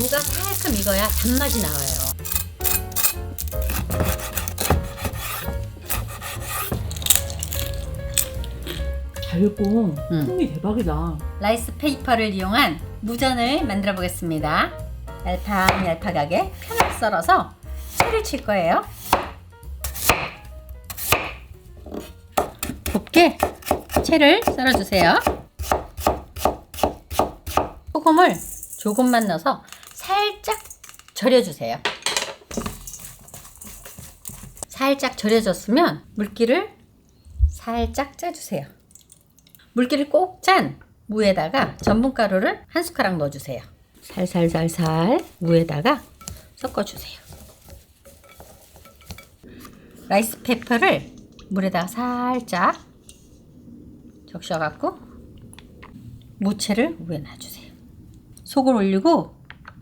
단맛이 나와요. 달고 음. 풍미 대박이다. 라이스 페이퍼를 이용한 무전을 만들어 보겠습니다. 얄팍얄팍하게 편하게 썰어서 채를 칠 거예요. 곱게 채를 썰어주세요. 소금을 조금만 넣어서 살짝 절여주세요. 살짝 절여졌으면 물기를 살짝 짜주세요. 물기를 꼭 짠 무에다가 전분가루를 한 숟가락 넣어주세요. 살살살살 무에다가 섞어주세요. 라이스 페퍼를 물에다가 살짝 적셔갖고 무채를 위에 놔주세요. 속을 올리고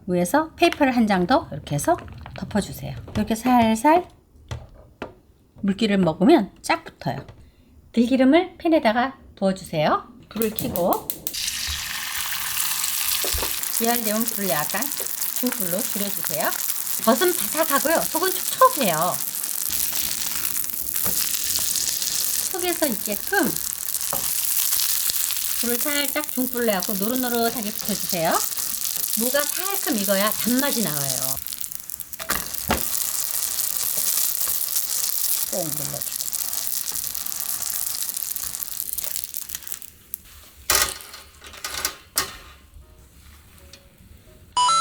위에서 페이퍼를 한 장 더 이렇게 해서 덮어주세요. 이렇게 살살 물기를 먹으면 쫙 붙어요. 들기름을 팬에다가 부어주세요. 불을 켜고 미알데움 불을 약간 중불로 줄여주세요. 겉은 바삭하고요. 속은 촉촉해요. 속에서 있게끔 불을 살짝 중불로 해갖고 노릇노릇하게 붙여주세요. 무가 살끔 익어야 단맛이 나와요. 꼭 눌러주고.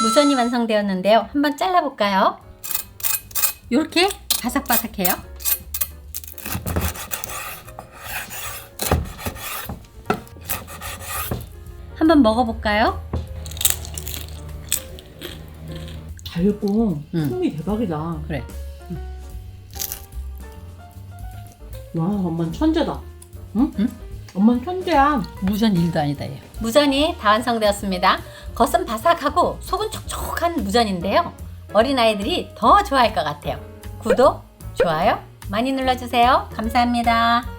무선이 완성되었는데요. 한번 잘라볼까요? 이렇게 바삭바삭해요. 한번 먹어볼까요? 달고 음. 풍미 대박이다. 그래. 와, 엄마는 천재다. 응? 응? 엄마는 천재야. 무전 일도 아니다 얘. 무전이 다 완성되었습니다. 겉은 바삭하고 속은 촉촉한 무전인데요. 어린 아이들이 더 좋아할 것 같아요. 구독, 좋아요 많이 눌러주세요. 감사합니다.